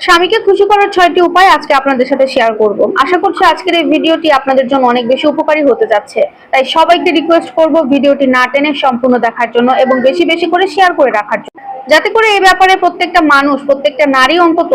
স্বামীকে খুশি করার ছয়টি উপায় আজকে আপনাদের সাথে শেয়ার করব। আশা করছি আজকের এই ভিডিওটি আপনাদের জন্য অনেক বেশি উপকারী হতে যাচ্ছে। তাই সবাইকে রিকোয়েস্ট করব ভিডিওটি না টেনে সম্পূর্ণ দেখার জন্য এবং বেশি বেশি করে শেয়ার করে রাখার জন্য। যাতে করে এই ব্যাপারে প্রত্যেকটা মানুষ, প্রত্যেকটা নারী অন্তত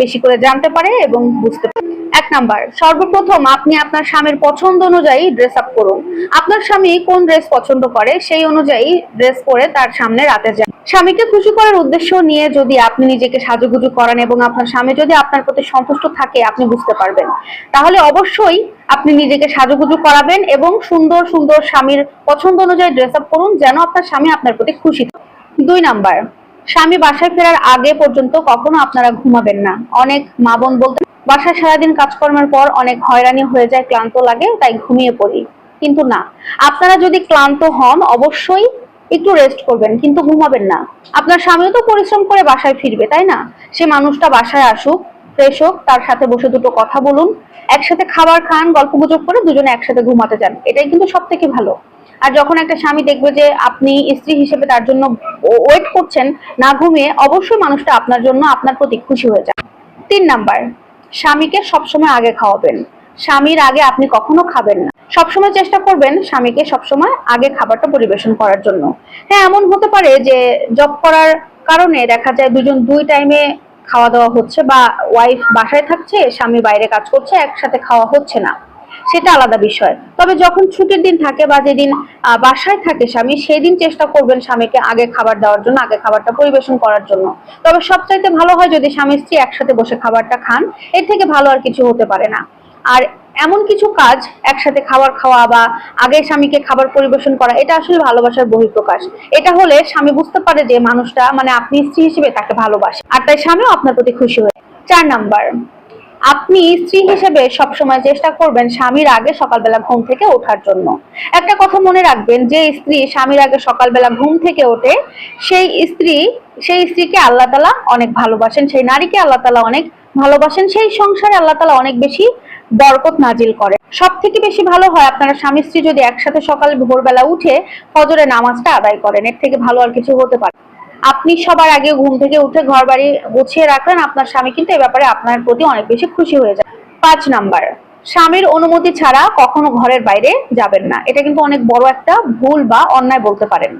বেশি করে জানতে পারে এবং বুঝতে পারে। নাম্বার। সর্বপ্রথম আপনি আপনার স্বামীর পছন্দ অনুযায়ী ড্রেস আপ করুন। আপনার স্বামী কোন ড্রেস পছন্দ করে সেই অনুযায়ী ড্রেস পরে তার সামনে রাতে যান। স্বামীকে খুশি করার উদ্দেশ্য নিয়ে যদি আপনি নিজেকে সাজুগুজু করেন এবং আপনার স্বামী যদি আপনার প্রতি সন্তুষ্ট থাকে, আপনি বুঝতে পারবেন। তাহলে অবশ্যই আপনি নিজেকে সাজুগুজু করাবেন এবং সুন্দর সুন্দর স্বামীর পছন্দ অনুযায়ী ড্রেস আপ করুন যেন আপনার স্বামী আপনার প্রতি খুশি। দুই নাম্বার, স্বামী বাসায় ফেরার আগে পর্যন্ত কখনো আপনারা ঘুমাবেন না। অনেক মা বোন বলতে বাসায় সারাদিন কাজকর্মের পর অনেক হয়রানি হয়ে যায়, ক্লান্ত লাগে, তাই ঘুমিয়ে পড়ি। কিন্তু না, আপনারা যদি ক্লান্ত হন, অবশ্যই একটু রেস্ট করবেন, কিন্তু ঘুমাবেন না। আপনার স্বামীও তো পরিশ্রম করে বাসায় ফিরবে, তাই না? সে মানুষটা বাসায় আসুক ফ্রেশ হোক, তার সাথে বসে দুটো কথা বলুন, একসাথে খাবার খান, গল্প গুজব করে দুজনে একসাথে ঘুমাতে যান। এটাই কিন্তু সব থেকে ভালো। আর যখন একটা স্বামী দেখবে যে আপনি স্ত্রী হিসেবে তার জন্য ওয়েট করছেন, না ঘুমিয়ে, অবশ্যই মানুষটা আপনার জন্য আপনার প্রতি খুশি হয়ে যায় তিন নাম্বার স্বামীকে সবসময় আগে খাওয়াবেন। স্বামীর আগে আপনি কখনো খাবেন না। সবসময় চেষ্টা করবেন স্বামীকে সবসময় আগে খাবারটা পরিবেশন করার জন্য। হ্যাঁ এমন হতে পারে যে জব করার কারণে দেখা যায় দুজন দুই টাইমে খাওয়া দাওয়া হচ্ছে বা ওয়াইফ বাসায় থাকছে, স্বামী বাইরে কাজ করছে, একসাথে খাওয়া হচ্ছে না। সেটা আলাদা বিষয়। তবে যখন ছুটির দিন থাকে বা যেদিন বাসায় থাকে স্বামী সেই দিন চেষ্টা করবেন স্বামীকে আগে খাবার দেওয়ার জন্য, আগে খাবারটা পরিবেশন করার জন্য। তবে সবচাইতে ভালো হয় যদি স্বামী স্ত্রী একসাথে বসে খাবারটা খান, এর থেকে ভালো আর কিছু হতে পারে না। আর এমন কিছু কাজ, একসাথে খাবার খাওয়া বা আগে স্বামীকে খাবার পরিবেশন করা, এটা আসলে ভালোবাসার বহিঃপ্রকাশ। এটা হলে স্বামী বুঝতে পারে যে মানুষটা মানে আপনি স্ত্রী হিসেবে তাকে ভালোবাসে। আর তাই স্বামীও আপনার প্রতি খুশি হয়ে চার নাম্বার আপনি স্ত্রী হিসেবে সবসময় চেষ্টা করবেন স্বামীর আগে সকালবেলা ঘুম থেকে ওঠার জন্য। একটা কথা মনে রাখবেন, যে স্ত্রী স্বামীর আগে সকালবেলা ঘুম থেকে ওঠে, সেই স্ত্রী, সেই স্ত্রীকে আল্লাহ তালা অনেক ভালোবাসেন, সেই নারীকে আল্লাহ তালা অনেক ভালোবাসেন, সেই সংসারে আল্লাহ তালা অনেক বেশি বরকত নাজিল করে সব থেকে বেশি ভালো হয় আপনারা স্বামী স্ত্রী যদি একসাথে সকালে ভোরবেলা উঠে ফজরে নামাজটা আদায় করেন, এর থেকে ভালো আর কিছু হতে পারে আপনি সবার আগে ঘুম থেকে উঠে ঘর বাড়ি গুছিয়ে রাখলেন, আপনার স্বামী কিন্তু এই ব্যাপারে আপনার প্রতি অনেক বেশি খুশি হয়ে যায়। পাঁচ নাম্বার, স্বামীর অনুমতি ছাড়া কখনো ঘরের বাইরে যাবেন না। এটা কিন্তু অনেক বড় একটা ভুল বা অন্যায় বলতে পারেন।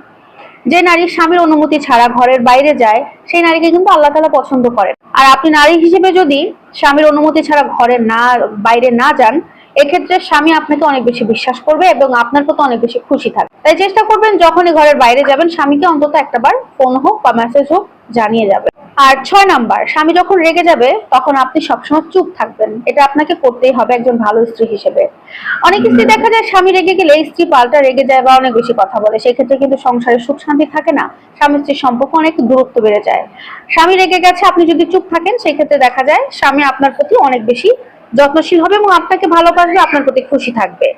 যে নারী স্বামীর অনুমতি ছাড়া ঘরের বাইরে যায়, সেই নারীকে কিন্তু আল্লাহ তালা পছন্দ করেন। আর আপনি নারী হিসেবে যদি স্বামীর অনুমতি ছাড়া ঘরে না, বাইরে না যান এক্ষেত্রে স্বামী আপনাকে অনেক বেশি বিশ্বাস করবে এবং আপনার প্রতি অনেক বেশি খুশি থাকবে। তাই চেষ্টা করবেন যখনই ঘরের বাইরে যাবেন স্বামীকে অন্তত একটাবার ফোন হোক বা মেসেজ হোক জানিয়ে যাবেন। আর ছয় নাম্বার স্বামী যখন রেগে যাবে তখন আপনি সবসময় চুপ থাকবেন। এটা আপনাকে করতেই হবে একজন ভালো স্ত্রী হিসেবে। অনেক স্ত্রী দেখা যায় স্বামী রেগে গেলে স্ত্রী পাল্টা রেগে যায় বা অনেক বেশি কথা বলে। সেক্ষেত্রে কিন্তু সংসারে সুখ শান্তি থাকে না। স্বামী স্ত্রীর সম্পর্ক অনেক দূরত্ব বেড়ে যায়। স্বামী রেগে গেছে আপনি যদি চুপ থাকেন সেই ক্ষেত্রে দেখা যায় স্বামী আপনার প্রতি অনেক বেশি যত্নশীল হবে এবং আপনাকে ভালোবাসবে আপনার প্রতি খুশি থাকবে।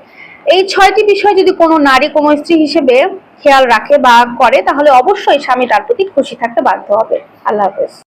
এই ছয়টি বিষয় যদি কোনো নারী, কোনো স্ত্রী হিসেবে খেয়াল রাখে বা করে, তাহলে অবশ্যই স্বামী তার প্রতি খুশি থাকতে বাধ্য হবে। আল্লাহ হাফেজ।